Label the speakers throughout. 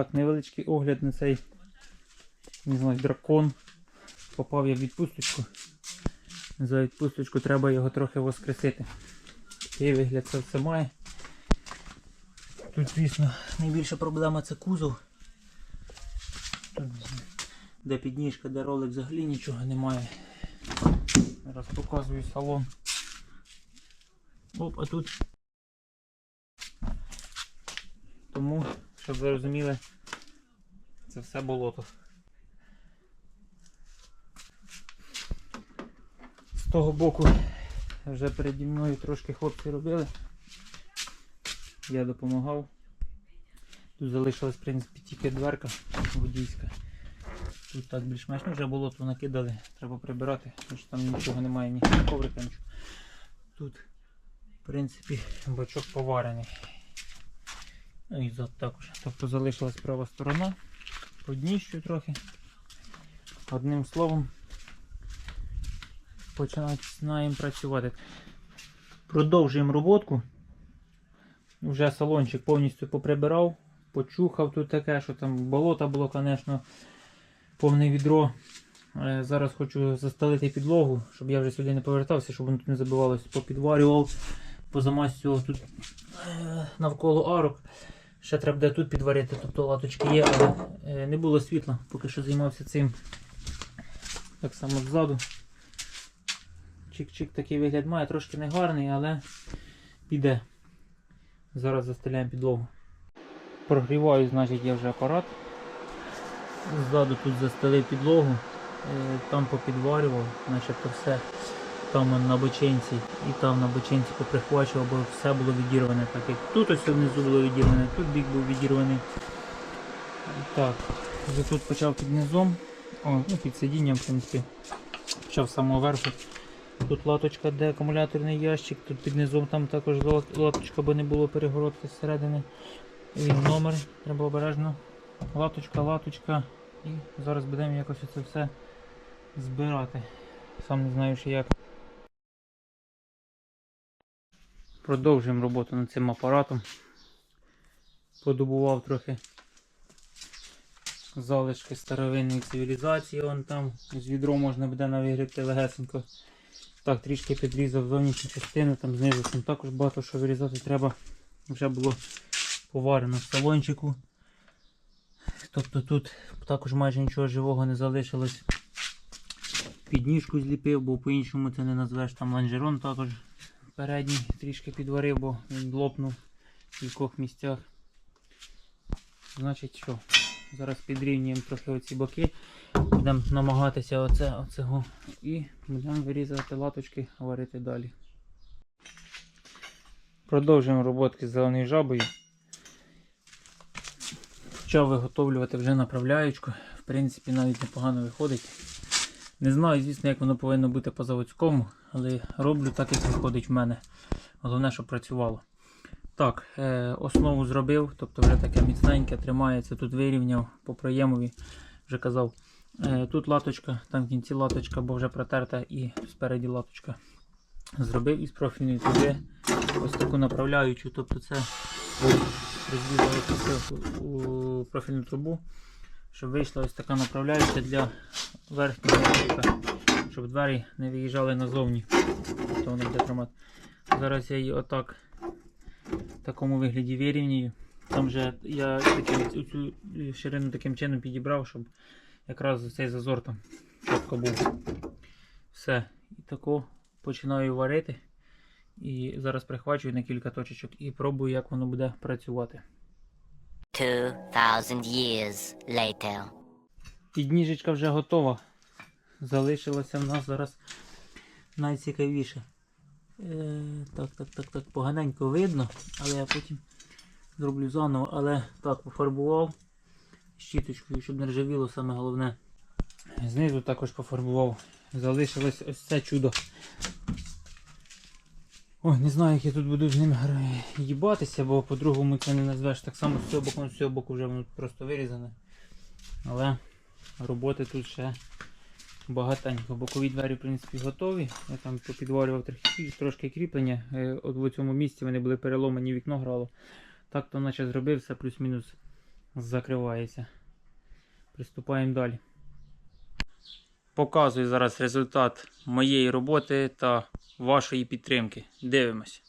Speaker 1: Так, невеличкий огляд на цей не знаю, дракон. Попав я в відпусточку. За відпусточку треба його трохи воскресити. Такий вигляд це все має. Тут, звісно, найбільша проблема це кузов. Де підніжка, де ролик взагалі нічого немає. Зараз показую салон. Оп, а тут. Тому, щоб ви розуміли, це все болото. З того боку вже переді мною трошки хлопці робили. Я допомагав. Тут залишилась, в принципі, тільки дверка водійська. Тут так більш-менш ну, вже болото накидали, треба прибирати, тому що там нічого немає, ні коврика, нічого. Тут, в принципі, бачок поварений. Ну і зад також. Тобто залишилась права сторона, подніщу трохи. Одним словом, починаємо працювати. Продовжуємо роботку. Вже салончик повністю поприбирав, почухав тут таке, що там болото було, звісно, повне відро. Е, Зараз хочу застелити підлогу, щоб я вже сюди не повертався, щоб воно тут не забивалося. Попідварював, позамастював тут е, навколо арок. Ще треба буде тут підварити, тобто латочки є, але е, не було світла, поки що займався цим. Так само ззаду. Чик-чик такий вигляд має, трошки не гарний, але піде. Зараз застеляємо підлогу. Прогріваю, значить, я вже апарат. Ззаду тут застелив підлогу, е, там попідварював, начебто все. Там на бочинці і там на бочинці поприхвачував, бо все було відірване, так як тут ось внизу було відірване, тут бік був відірваний. Так, вже тут почав під низом, о, ну під сидінням, в принципі, почав з самого верху. Тут латочка, де акумуляторний ящик, тут під низом там також латочка, бо не було перегородки зсередини. Він номер, треба обережно. Латочка, латочка. І зараз будемо якось це все збирати. Сам не знаю ще як. Продовжуємо роботу над цим апаратом. Подобував трохи залишки старовинної цивілізації. Вон там з відро можна буде навигрібти легесенько. Так, трішки підрізав зовнішню частину, там знизу там також багато що вирізати треба. Вже було поварено в салончику. Тобто тут також майже нічого живого не залишилось. Підніжку зліпив, бо по-іншому це не назвеш. Там лонжерон також передній трішки підварив, бо він лопнув в кількох місцях. Значить що, зараз підрівнюємо трохи оці боки. Будемо намагатися оце, оцього і будемо вирізати латочки, варити далі. Продовжуємо роботки з зеленою жабою. Почав виготовлювати вже направляючку. В принципі, навіть непогано виходить. Не знаю, звісно, як воно повинно бути по заводському, але роблю так, як виходить в мене. Головне, щоб працювало. Так, е, основу зробив, тобто вже таке міцненьке, тримається, тут вирівняв по проємові, вже казав. Е, тут латочка, там в кінці латочка, бо вже протерта і спереді латочка. Зробив із профільної труби ось таку направляючу, тобто це розділилося у профільну трубу, щоб вийшла ось така направляюча для верхнього латочка, щоб двері не виїжджали назовні. Буде тримати. Зараз я її отак в такому вигляді вирівнюю. Там вже я таким, цю ширину таким чином підібрав, щоб якраз цей зазор там чітко був. Все. І тако починаю варити. І зараз прихвачую на кілька точечок і пробую, як воно буде працювати.
Speaker 2: 2,000 years later.
Speaker 1: Підніжечка вже готова. Залишилося в нас зараз найцікавіше. Е, так, так, так, так, поганенько видно, але я потім зроблю заново, але так, пофарбував щіточкою, щоб не ржавіло, саме головне. Знизу також пофарбував. Залишилось ось це чудо. Ой, не знаю, як я тут буду з ним їбатися, бо по-другому це не назвеш. Так само з цього боку, з цього боку вже воно просто вирізане. Але роботи тут ще багатенько. Бокові двері, в принципі, готові. Я там попідварював трохи, трошки кріплення. Е, От в цьому місці вони були переломані, вікно грало. Так то наче зробив все плюс-мінус закривається. Приступаємо далі. Показую зараз результат моєї роботи та вашої підтримки. Дивимось.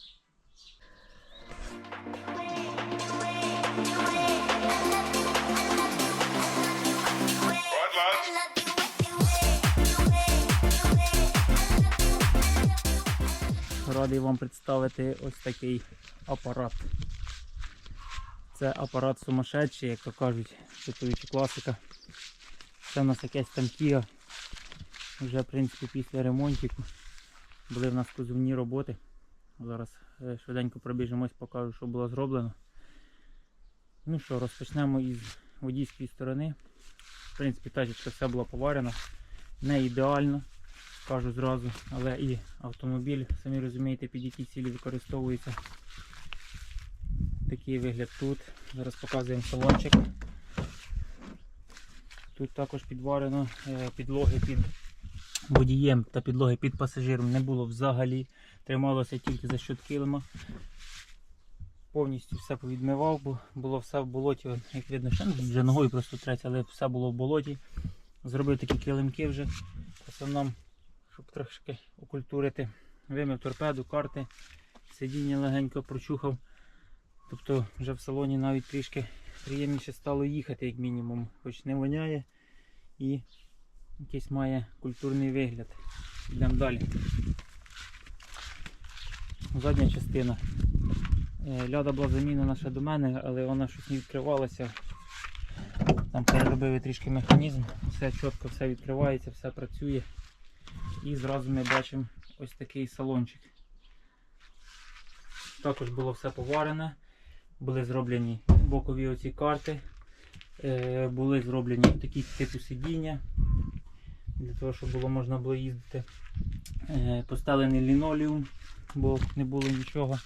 Speaker 1: Радий вам представити ось такий апарат. Це апарат сумасшедший, як то кажуть, цитуючи класика. Це в нас якесь там Kia. Вже в принципі після ремонтику. Були в нас кузовні роботи. Зараз е, швиденько пробіжимось, покажу, що було зроблено. Ну що, розпочнемо із водійської сторони. В принципі, тачечка все була поварена. Не ідеально, кажу зразу, але і автомобіль, самі розумієте, під які цілі використовується. Такий вигляд тут. Зараз показуємо салончик. Тут також підварено е, підлоги під водієм та підлоги під пасажиром не було взагалі. Трималося тільки за счет килима. Повністю все повідмивав, бо було все в болоті. Як видно, ще вже ногою просто третя, але все було в болоті. Зробив такі килимки вже. Основному, щоб трошки окультурити. Вимив торпеду, карти, сидіння легенько прочухав. Тобто вже в салоні навіть трішки приємніше стало їхати, як мінімум, хоч не воняє і якийсь має культурний вигляд. Йдемо далі. Задня частина. Е, Ляда була замінена ще до мене, але вона щось не відкривалася. Там переробили трішки механізм, все чітко, все відкривається, все працює. І зразу ми бачимо ось такий салончик. Також було все поварене, були зроблені бокові оці карти, е, були зроблені такі типу сидіння, для того, щоб було можна було їздити. Е, Поставлений лінолеум, бо не було нічого.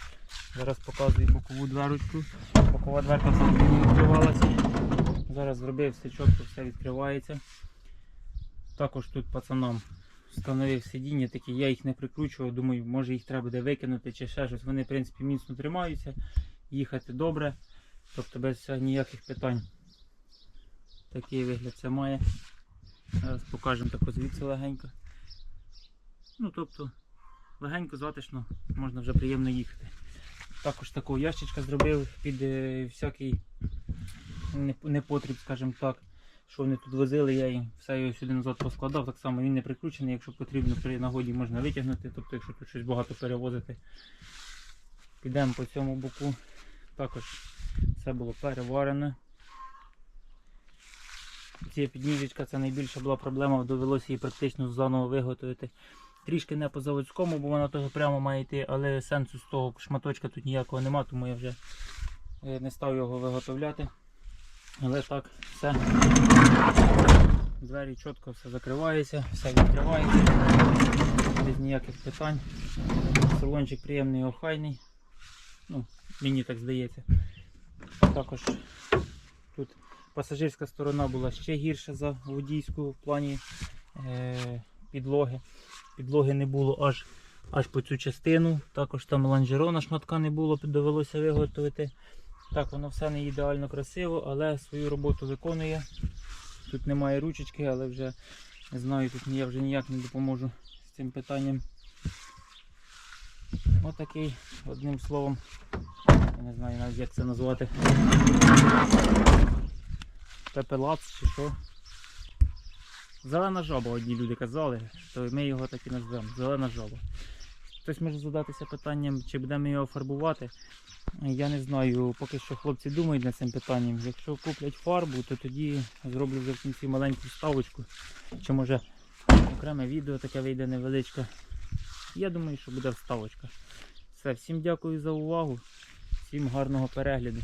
Speaker 1: Зараз показую бокову дверочку. Бокова дверка все не відкривалася. Зараз зробив все чітко, все відкривається. Також тут пацанам встановив сидіння такі, я їх не прикручував, думаю, може їх треба буде викинути чи ще щось. Вони в принципі міцно тримаються, їхати добре, тобто без ніяких питань. Такий вигляд це має. Зараз покажемо тако звідси легенько. Ну тобто легенько, затишно, можна вже приємно їхати. Також такого ящичка зробив під е, всякий непотріб, скажімо так. Що вони тут возили, я їм все його сюди назад поскладав. Так само він не прикручений, якщо потрібно при нагоді можна витягнути, тобто якщо тут щось багато перевозити. Підемо по цьому боку. Також все було переварене. Ця підніжечка це найбільша була проблема, довелося її практично заново виготовити. Трішки не по заводському, бо вона того прямо має йти, але сенсу з того шматочка тут ніякого нема, тому я вже е, не став його виготовляти. Але так, все. Двері чітко все закривається, все відкривається. Без ніяких питань. Салончик приємний охайний. Ну, мені так здається. Також тут пасажирська сторона була ще гірша за водійську в плані е, підлоги. Підлоги не було аж, аж по цю частину. Також там ланжерона шматка не було, довелося виготовити. Так, воно все не ідеально красиво, але свою роботу виконує. Тут немає ручечки, але вже не знаю, тут я вже ніяк не допоможу з цим питанням. Отакий, одним словом, я не знаю навіть як це назвати. Пепелац чи що. Зелена жаба, одні люди казали, то ми його так і назвемо. Зелена жаба. Хтось може задатися питанням, чи будемо його фарбувати. Я не знаю, поки що хлопці думають над цим питанням. Якщо куплять фарбу, то тоді зроблю вже в кінці маленьку вставочку. Чи може окреме відео таке вийде невеличке. Я думаю, що буде вставочка. Все, всім дякую за увагу, всім гарного перегляду.